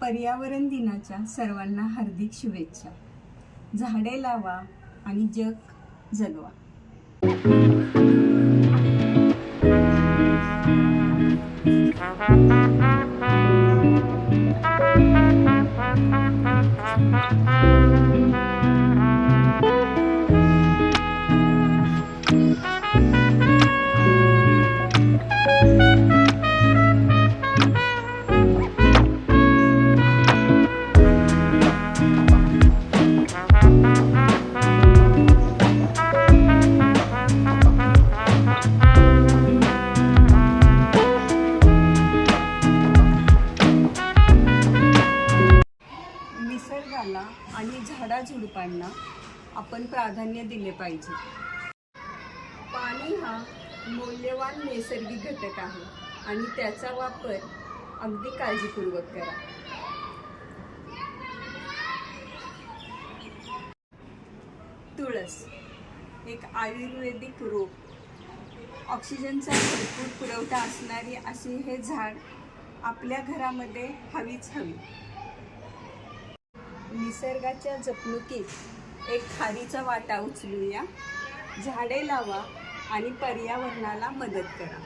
पर्यावरण दिनाच्या सर्वांना हार्दिक शुभेच्छा. झाडे लावा आणि जग जगवा. निसर्गाला आणि झाडाझुडपांना आपण प्राधान्य दिले पाहिजे. पाणी हा मौल्यवान नैसर्गिक घटक आहे आणि त्याचा वापर अगदी काळजीपूर्वक करा. तुळस एक आयुर्वेदिक रोग. ऑक्सिजनचा भरपूर पुरवठा असणारी असे हे झाड आपल्या घरामध्ये हवीच हवी. निसर्गाच्या जपणुकीत एक खारीचा वाटा उचलूया. झाडे लावा आणि पर्यावरणाला मदत करा.